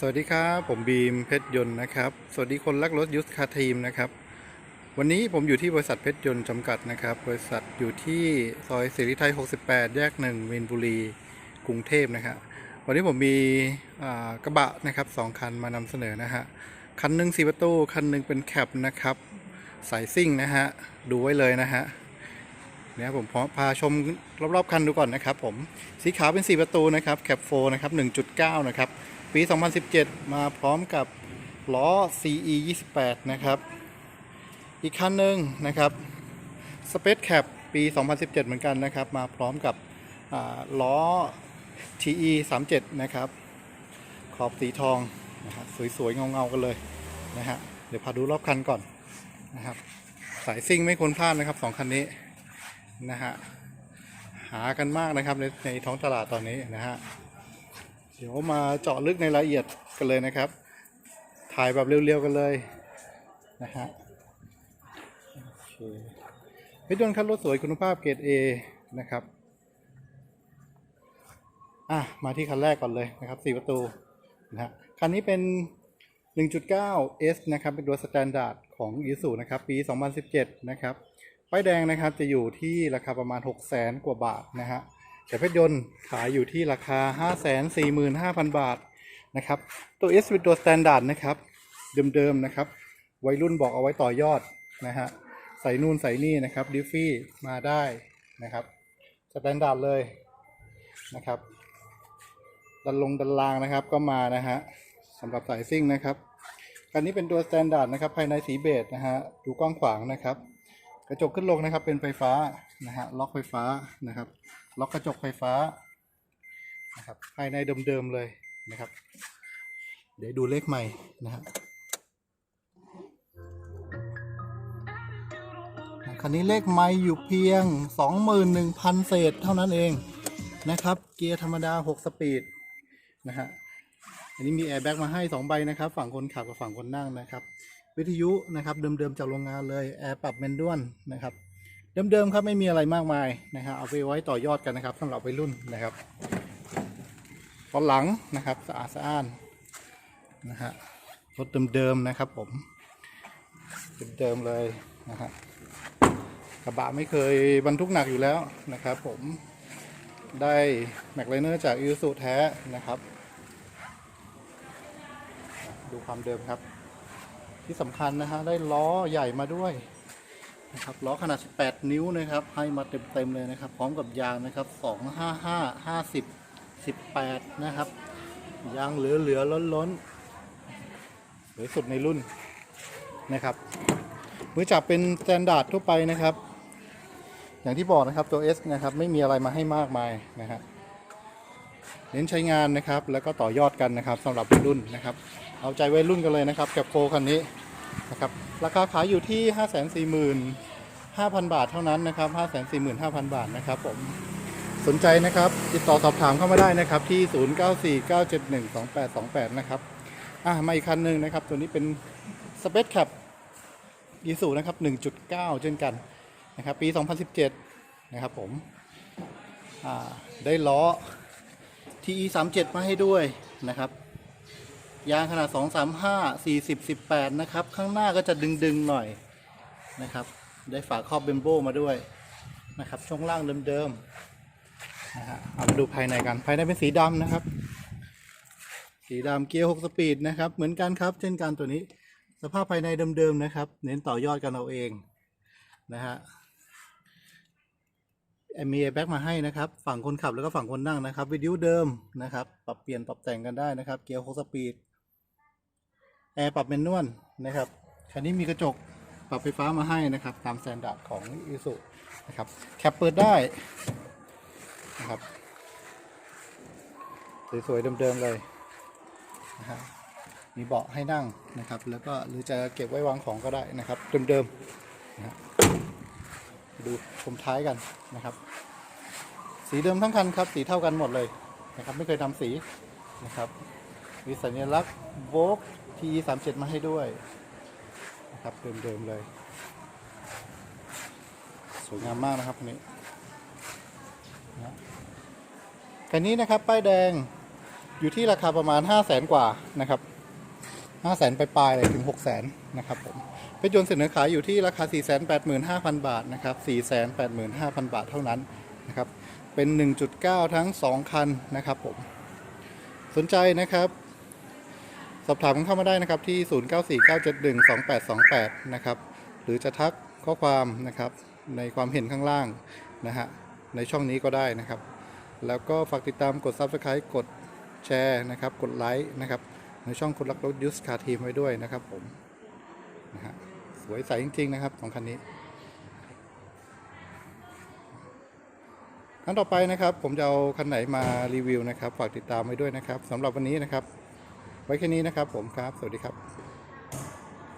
สวัสดีครับ ผมบีมเพชรยนต์นะครับ สวัสดีคนรักรถยุทธคาทีมนะครับ วันนี้ผมอยู่ที่บริษัทเพชรยนต์จำกัดนะครับ บริษัทอยู่ที่ซอยสิริไทย 68 แยกหนึ่งมินบุรี กรุงเทพนะครับวันนี้ผมมีกระบะนะครับสองคันมานำเสนอนะฮะ คันหนึ่งสีประตู คันหนึ่งเป็นแคปนะครับ สายซิ่งนะฮะ ดูไว้เลยนะฮะเนี่ยผมพาชมรอบๆคันดูก่อนนะครับผม สีขาวเป็น4ประตูนะครับ แคปโฟนะครับ 1.9 นะครับ ปี 2017 มาพร้อมกับล้อ CE 28นะครับ อีกคันหนึ่งนะครับ Space Cap ปี 2017 เหมือนกันนะครับ มาพร้อมกับล้อ TE 37นะครับ ขอบสีทองนะครับสวยๆ เงาๆ กันเลยนะฮะ เดี๋ยวพาดูรอบคันก่อนนะครับ สายซิ่งไม่ควรพลาดนะครับสองคันนี้นะฮะ หากันมากนะครับในในท้องตลาดตอนนี้นะฮะ เดี๋ยวมาเจาะลึกในรายละเอียดกันเลยนะครับ ถ่ายแบบเร็วๆกันเลยนะฮะโอเครถยนต์คันรถสวยคุณภาพเกรด A นะครับ อะ มาที่คันแรกก่อนเลยนะครับ4ประตูนะฮะคันนี้เป็น 1.9 S นะครับ เป็นตัวสแตนดาร์ดของ i s u นะครับ ปี 2017 นะครับ ป้ายแดงนะครับจะอยู่ที่ราคาประมาณ 6 0 0 0 0 0กว่าบาทนะฮะ แต่เพชรยนต์ขายอยู่ที่ราคา 545,000 บาทนะครับ ตัว S เป็นตัวสแตนดาร์ดนะครับ เดิมๆนะครับ วัยรุ่นบอกเอาไว้ต่อยอดนะฮะ ใส่นู่นใส่นี่นะครับดิฟฟี่มาได้นะครับ สแตนดาร์ดเลยนะครับ ดันลงดันลางนะครับก็มานะฮะสำหรับสายซิ่งนะครับคันนี้เป็นตัวสแตนดาร์ดนะครับ ภายในสีเบจนะฮะ ดูกว้างขวางนะครับ กระจกขึ้นลงนะครับ เป็นไฟฟ้านะฮะ ล็อกไฟฟ้านะครับ ล็อกกระจกไฟฟ้านะครับภายในเดิมๆเลยนะครับ เดี๋ยวดูเลขใหม่นะฮะคันนี้เลขไม่อยู่เพียง 21,000 เศษเท่านั้นเองนะครับ เกียร์ธรรมดา 6 สปีดนะฮะอันนี้มีแอร์แบ็กมาให้ 2 ใบนะครับ ฝั่งคนขับกับฝั่งคนนั่งนะครับ วิทยุนะครับเดิมๆจากโรงงานเลยแอร์ปรับแมนนวลนะครับ เดิมๆครับไม่มีอะไรมากมายนะครับเอาไปไว้ต่อยอดกันนะครับสำหรับวัยรุ่นนะครับ ตอนหลังนะครับสะอาดสะอ้านนะฮะรถเดิมๆนะครับผมเดิมๆเลยนะฮะกระบะไม่เคยบรรทุกหนักอยู่แล้วนะครับ ผมได้แม็กไลเนอร์จากอิ s u แท้นะครับ ดูความเดิมครับ ที่สำคัญนะฮะได้ล้อใหญ่มาด้วย นะครับล้อขนาด 18 นิ้วนะครับ ให้มาเต็มๆเลยนะครับ พร้อมกับยางนะครับ 255 50 18 นะครับ ยางเหลือๆล้นๆสวยสุดในรุ่นนะครับมือจับเป็นสแตนดาร์ดทั่วไปนะครับ อย่างที่บอกนะครับตัว S นะครับไม่มีอะไรมาให้มากมายนะฮะเน้นใช้งานนะครับ แล้วก็ต่อยอดกันนะครับสำหรับวัยรุ่นนะครับ เอาใจวัยรุ่นกันเลยนะครับกับโฟคันนี้นะครับ ราคาขายอยู่ที่ 5 4 5 0 0 0 บาทเท่านั้นนะครับ 5 4 5 0 0 0 บาทนะครับผม สนใจนะครับ ติดต่อสอบถามเข้ามาได้นะครับที่ 0949712828 นะครับ อะมาอีกคันหนึ่งนะครับ ตัวนี้เป็น Space Cap ยีสูนะครับ 1.9 เช่นกันนะครับ ปี 2017 นะครับผม อ่า ได้ล้อ TE 37 มาให้ด้วยนะครับ ยางขนาด 235 40 18 นะครับ ข้างหน้าก็จะดึงๆหน่อยนะครับ ได้ฝาครอบเบมโบมาด้วยนะครับ ช่วงล่างเดิมๆนะฮะเอามาดูภายในกัน ภายในเป็นสีดำนะครับ สีดำเกียร์ 6 สปีดนะครับ เหมือนกันครับ เช่นกันตัวนี้ สภาพภายในเดิมๆนะครับ เน้นต่อยอดกันเอาเองนะฮะมีแอร์แบ็กมาให้นะครับ ฝั่งคนขับแล้วก็ฝั่งคนนั่งนะครับวิดีโอเดิมนะครับ ปรับเปลี่ยนปรับแต่งกันได้นะครับ เกียร์6สปีด แอร์ปรับเมนนวลนะครับคันนี้มีกระจกปรับไฟฟ้ามาให้นะครับ ตามสแตนดาร์ดของอิสุนะครับแคปเปิดได้นะครับสวยๆเดิมๆเลยนะฮะมีเบาะให้นั่งนะครับ แล้วก็หรือจะเก็บไว้วางของก็ได้นะครับเดิมๆนะฮะดูชมท้ายกันนะครับ สีเดิมทั้งคันครับ สีเท่ากันหมดเลยนะครับ ไม่เคยทำสีนะครับ มีสัญลักษณ์โวก ทีสามเจ็ดมาให้ด้วยนะครับเดิมๆเลย สวยงามมากนะครับคันนี้นะคันนี้นะครับป้ายแดงอยู่ที่ราคาประมาณ 5 0 0แสนกว่านะครับ5 0 0แสนปลายๆเลยถึง 6 0แสนนะครับผมเป็นยนต์เสนอขายอยู่ที่ราคา 485,000 บาทนะครับ 485,000 บาทเท่านั้นนะครับเป็น 1.9 ทั้ง 2 คันนะครับผมสนใจนะครับ สอบถามกันเข้ามาได้นะครับที่ 0949712828 นะครับ หรือจะทักข้อความนะครับในความเห็นข้างล่างนะฮะในช่องนี้ก็ได้นะครับ แล้วก็ฝากติดตามกด Subscribe กดแชร์นะครับ กดไลค์นะครับ ในช่องคนรักรถยูสคาทีมไว้ด้วยนะครับผมนะฮะสวยใสจริง ๆ นะครับของคันนี้คันต่อไปนะครับ ผมจะเอาคันไหนมารีวิวนะครับ ฝากติดตามไว้ด้วยนะครับสำหรับวันนี้นะครับ ไว้แค่นี้นะครับผมครับ สวัสดีครับ